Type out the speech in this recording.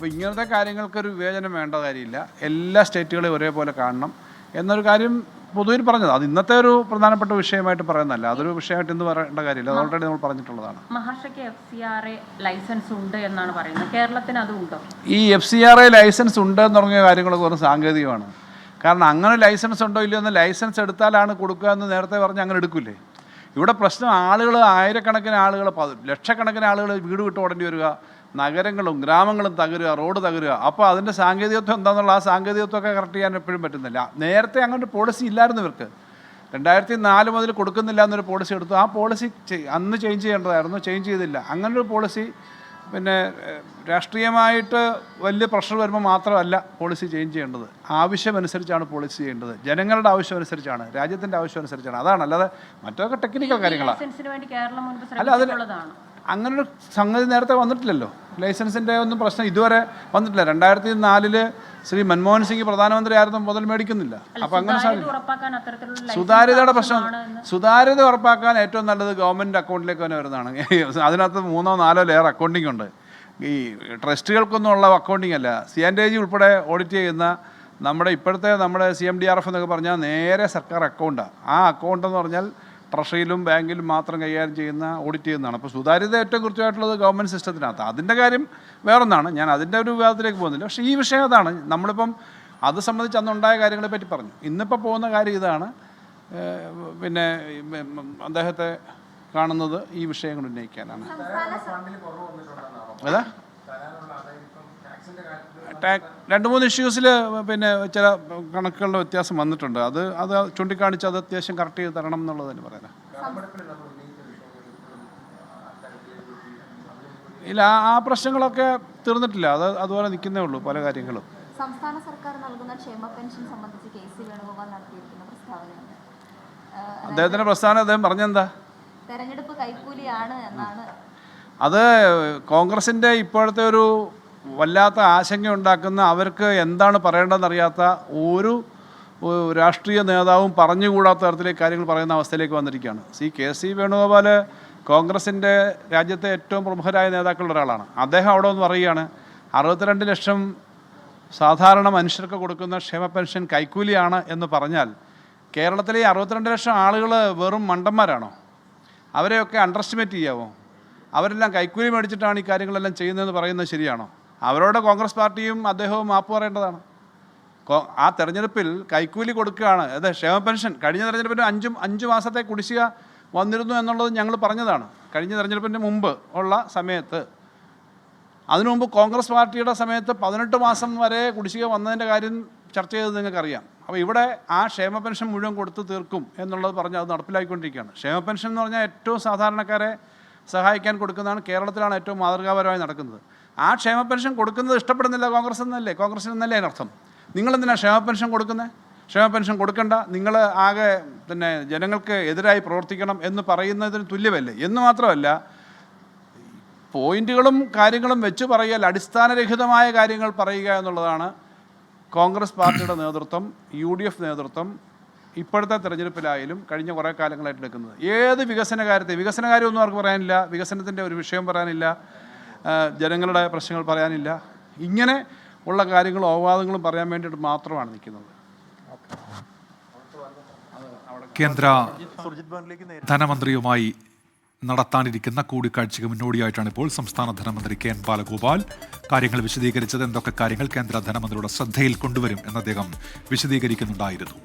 അപ്പോൾ ഇങ്ങനത്തെ കാര്യങ്ങൾക്കൊരു വിവേചനം വേണ്ട കാര്യമില്ല. എല്ലാ സ്റ്റേറ്റുകളെയും ഒരേപോലെ കാണണം. എന്നൊരു കാര്യം പൊതുവിൽ പറഞ്ഞത്. അത് ഇന്നത്തെ ഒരു പ്രധാനപ്പെട്ട വിഷയമായിട്ട് പറയുന്നതല്ല. അതൊരു വിഷയമായിട്ട് ഇന്ന് പറയേണ്ട കാര്യമില്ല. അത് ഓൾറെഡി നമ്മൾ പറഞ്ഞിട്ടുള്ളതാണ്. മഹാരാഷ്ട്രയ്ക്ക് F C R A license ഉണ്ട് എന്നാണ് പറയുന്നത്. കേരളത്തിന് അതും ഉണ്ടോ? ഈ F C R I license ഉണ്ട് എന്ന് തുടങ്ങിയ കാര്യങ്ങളൊക്കെ വെറും സാങ്കേതികമാണ്. കാരണം അങ്ങനെ ലൈസൻസ് ഉണ്ടോ ഇല്ലയോ എന്ന് ലൈസൻസ് എടുത്താലാണ് കൊടുക്കുക എന്ന് നേരത്തെ പറഞ്ഞ് അങ്ങനെ എടുക്കില്ലേ ഇവിടെ പ്രശ്നം ആളുകൾ ആയിരക്കണക്കിന് ആളുകൾ ലക്ഷക്കണക്കിന് ആളുകൾ വീട് വിട്ട് ഓടേണ്ടി വരിക. നഗരങ്ങളും ഗ്രാമങ്ങളും തകരുക റോഡ് തകരുക. അപ്പോൾ അതിന്റെ സാങ്കേതികത്വം എന്താണെന്നുള്ള ആ സാങ്കേതികത്വമൊക്കെ കറക്റ്റ് ചെയ്യാൻ എപ്പോഴും പറ്റുന്നില്ല. നേരത്തെ അങ്ങനെ ഒരു പോളിസി ഇല്ലായിരുന്നു ഇവർക്ക്. രണ്ടായിരത്തി നാല് മുതൽ കൊടുക്കുന്നില്ല എന്നൊരു പോളിസി എടുത്തു. ആ പോളിസി അന്ന് ചേഞ്ച് ചെയ്യേണ്ടതായിരുന്നു. ചേഞ്ച് ചെയ്തില്ല. അങ്ങനൊരു പോളിസി പിന്നെ രാഷ്ട്രീയമായിട്ട് വലിയ പ്രഷർ വരുമ്പോൾ മാത്രമല്ല പോളിസി ചേഞ്ച് ചെയ്യേണ്ടത്. ആവശ്യമനുസരിച്ചാണ് പോളിസി ചെയ്യേണ്ടത്. ജനങ്ങളുടെ ആവശ്യം അനുസരിച്ചാണ് രാജ്യത്തിന്റെ ആവശ്യം അനുസരിച്ചാണ് അതാണ്. അല്ലാതെ മറ്റൊക്കെ ടെക്നിക്കൽ കാര്യങ്ങളാണ് അല്ല അതിന് അങ്ങനൊരു സംഗതി നേരത്തെ വന്നിട്ടില്ലല്ലോ. ലൈസൻസിന്റെ ഒന്നും പ്രശ്നം ഇതുവരെ വന്നിട്ടില്ല. രണ്ടായിരത്തി നാലിൽ ശ്രീ മൻമോഹൻ സിംഗ് പ്രധാനമന്ത്രി ആയിരുന്നു മുതൽ മേടിക്കുന്നില്ല. അപ്പം അങ്ങനെ സുതാര്യതയുടെ പ്രശ്നം സുതാര്യത ഉറപ്പാക്കാൻ ഏറ്റവും നല്ലത് ഗവൺമെന്റ് അക്കൗണ്ടിലേക്ക് തന്നെ വരുന്നതാണ്. അതിനകത്ത് മൂന്നോ നാലോ ലെയർ അക്കൗണ്ടിംഗ് ഉണ്ട്. ഈ ട്രസ്റ്റുകൾക്കൊന്നും ഉള്ള അക്കൗണ്ടിംഗ് അല്ല. സി ആൻഡ് ജി ഉൾപ്പെടെ ഓഡിറ്റ് ചെയ്യുന്ന നമ്മുടെ ഇപ്പോഴത്തെ നമ്മുടെ C M D R F എന്നൊക്കെ പറഞ്ഞാൽ നേരെ സർക്കാർ അക്കൗണ്ടാണ് ആ അക്കൗണ്ട് എന്ന് പറഞ്ഞാൽ ട്രഷറിയിലും ബാങ്കിലും മാത്രം കൈകാര്യം ചെയ്യുന്ന ഓഡിറ്റ് ചെയ്യുന്നതാണ്. അപ്പോൾ സുതാര്യത ഏറ്റവും കൃത്യമായിട്ടുള്ളത് ഗവൺമെന്റ് സിസ്റ്റത്തിനകത്ത് അതിന്റെ കാര്യം വേറൊന്നാണ്. ഞാൻ അതിന്റെ ഒരു വിവാദത്തിലേക്ക് പോകുന്നില്ല. പക്ഷേ ഈ വിഷയം അതാണ്. നമ്മളിപ്പം അത് സംബന്ധിച്ച് അന്നുണ്ടായ കാര്യങ്ങളെ പറ്റി പറഞ്ഞു. ഇന്നിപ്പോൾ പോകുന്ന കാര്യം ഇതാണ്. പിന്നെ അദ്ദേഹത്തെ കാണുന്നത് ഈ വിഷയങ്ങൾ ഉന്നയിക്കാനാണ്. അതാ രണ്ട് മൂന്ന് ഇഷ്യൂസിൽ പിന്നെ ചില കണക്കുകളുടെ വ്യത്യാസം വന്നിട്ടുണ്ട്. അത് അത് ചൂണ്ടിക്കാണിച്ച് അത് അത്യാവശ്യം കറക്റ്റ് ചെയ്ത് തരണം എന്നുള്ളത് തന്നെ പറയാനാ ഇല്ല ആ- ആ പ്രശ്നങ്ങളൊക്കെ തീർന്നിട്ടില്ല. അത് അതുപോലെ നിൽക്കുന്നേ ഉള്ളൂ പല കാര്യങ്ങളും. സംസ്ഥാന സർക്കാർ നൽകുന്ന ക്ഷേമ പെൻഷൻ സംബന്ധിച്ച് കെ സി വേണുഗോപാൽ നടത്തിയിരിക്കുന്ന പ്രസ്താവനയാണ്. ഏഹ്, അദ്ദേഹത്തിന്റെ പ്രസ്ഥാനം അദ്ദേഹം പറഞ്ഞെന്താ? തെരഞ്ഞെടുപ്പ് കൈക്കൂലിയാണ് എന്നാണ്. അത് കോൺഗ്രസിന്റെ ഇപ്പോഴത്തെ ഒരു വല്ലാത്ത ആശങ്ക ഉണ്ടാക്കുന്ന അവർക്ക് എന്താണ് പറയേണ്ടതെന്നറിയാത്ത ഒരു രാഷ്ട്രീയ നേതാവും പറഞ്ഞുകൂടാത്ത തരത്തിലേക്ക് കാര്യങ്ങൾ പറയുന്ന അവസ്ഥയിലേക്ക് വന്നിരിക്കുകയാണ്. സി കെ സി വേണുഗോപാൽ കോൺഗ്രസിന്റെ രാജ്യത്തെ ഏറ്റവും പ്രമുഖരായ നേതാക്കളിൽ ഒരാളാണ്. അദ്ദേഹം അവിടെ ഒന്ന് പറയുകയാണ് അറുപത്തിരണ്ട് ലക്ഷം സാധാരണ മനുഷ്യർക്ക് കൊടുക്കുന്ന ക്ഷേമ പെൻഷൻ കൈക്കൂലിയാണ് എന്ന് പറഞ്ഞാൽ കേരളത്തിലെ അറുപത്തിരണ്ട് ലക്ഷം ആളുകൾ വെറും മണ്ടന്മാരാണോ? അവരെയൊക്കെ അണ്ടർ എസ്റ്റിമേറ്റ് ചെയ്യാമോ അവരെല്ലാം കൈക്കൂലി മേടിച്ചിട്ടാണ് ഈ കാര്യങ്ങളെല്ലാം ചെയ്യുന്നതെന്ന് പറയുന്നത് ശരിയാണോ? അവരോട് കോൺഗ്രസ് പാർട്ടിയും അദ്ദേഹവും മാപ്പ് പറയേണ്ടതാണ്. ആ തെരഞ്ഞെടുപ്പിൽ കൈക്കൂലി കൊടുക്കുകയാണ്. അതെ ക്ഷേമ പെൻഷൻ. കഴിഞ്ഞ തെരഞ്ഞെടുപ്പിന് അഞ്ചും അഞ്ച് മാസത്തെ കുടിശ്ശിക വന്നിരുന്നു എന്നുള്ളത് ഞങ്ങൾ പറഞ്ഞതാണ്. കഴിഞ്ഞ തെരഞ്ഞെടുപ്പിന്റെ മുമ്പ് ഉള്ള സമയത്ത്. അതിനു മുമ്പ് കോൺഗ്രസ് പാർട്ടിയുടെ സമയത്ത് പതിനെട്ട് മാസം വരെ കുടിശ്ശിക വന്നതിന്റെ കാര്യം ചർച്ച ചെയ്തത് നിങ്ങൾക്കറിയാം. അപ്പോൾ ഇവിടെ ആ ക്ഷേമ പെൻഷൻ മുഴുവൻ കൊടുത്ത് തീർക്കും എന്നുള്ളത് പറഞ്ഞ് അത് നടപ്പിലാക്കിക്കൊണ്ടിരിക്കുകയാണ് ക്ഷേമ പെൻഷൻ എന്ന് പറഞ്ഞാൽ ഏറ്റവും സാധാരണക്കാരെ സഹായിക്കാൻ കൊടുക്കുന്നതാണ് കേരളത്തിലാണ് ഏറ്റവും മാതൃകാപരമായി നടക്കുന്നത്. ആ ക്ഷേമ പെൻഷൻ കൊടുക്കുന്നത് ഇഷ്ടപ്പെടുന്നില്ല കോൺഗ്രസ് എന്നല്ലേ? കോൺഗ്രസ് എന്നല്ലേ അതിനർത്ഥം? നിങ്ങളെന്തിനാണ് ക്ഷേമ പെൻഷൻ കൊടുക്കുന്നത് ക്ഷേമ പെൻഷൻ കൊടുക്കണ്ട. നിങ്ങൾ ആകെ പിന്നെ ജനങ്ങൾക്ക് എതിരായി പ്രവർത്തിക്കണം എന്ന് പറയുന്നതിന് തുല്യമല്ലേ? എന്ന് മാത്രമല്ല പോയിന്റുകളും കാര്യങ്ങളും വെച്ച് പറയൽ അടിസ്ഥാനരഹിതമായ കാര്യങ്ങൾ പറയുക എന്നുള്ളതാണ് കോൺഗ്രസ് പാർട്ടിയുടെ നേതൃത്വം യു ഡി എഫ് നേതൃത്വം ഇപ്പോഴത്തെ തെരഞ്ഞെടുപ്പിലായാലും കഴിഞ്ഞ കുറേ കാലങ്ങളായിട്ട് എടുക്കുന്നത്. ഏത് വികസന കാര്യത്തെ വികസന കാര്യമൊന്നും അവർക്ക് പറയാനില്ല. വികസനത്തിന്റെ ഒരു വിഷയം പറയാനില്ല. ജനങ്ങളുടെ പ്രശ്നങ്ങൾ പറയാനില്ല. ഇങ്ങനെ ഉള്ള കാര്യങ്ങളും അവവാദങ്ങളും പറയാൻ വേണ്ടിയിട്ട് മാത്രമാണ് നിൽക്കുന്നത്. കേന്ദ്ര ധനമന്ത്രിയുമായി നടത്താനിരിക്കുന്ന കൂടിക്കാഴ്ചയ്ക്ക് മുന്നോടിയായിട്ടാണ് ഇപ്പോൾ സംസ്ഥാന ധനമന്ത്രി കെ എൻ ബാലഗോപാൽ കാര്യങ്ങൾ വിശദീകരിച്ചത്. എന്തൊക്കെ കാര്യങ്ങൾ കേന്ദ്ര ധനമന്ത്രിയുടെ ശ്രദ്ധയിൽ കൊണ്ടുവരും എന്ന് അദ്ദേഹം വിശദീകരിക്കുന്നുണ്ടായിരുന്നു.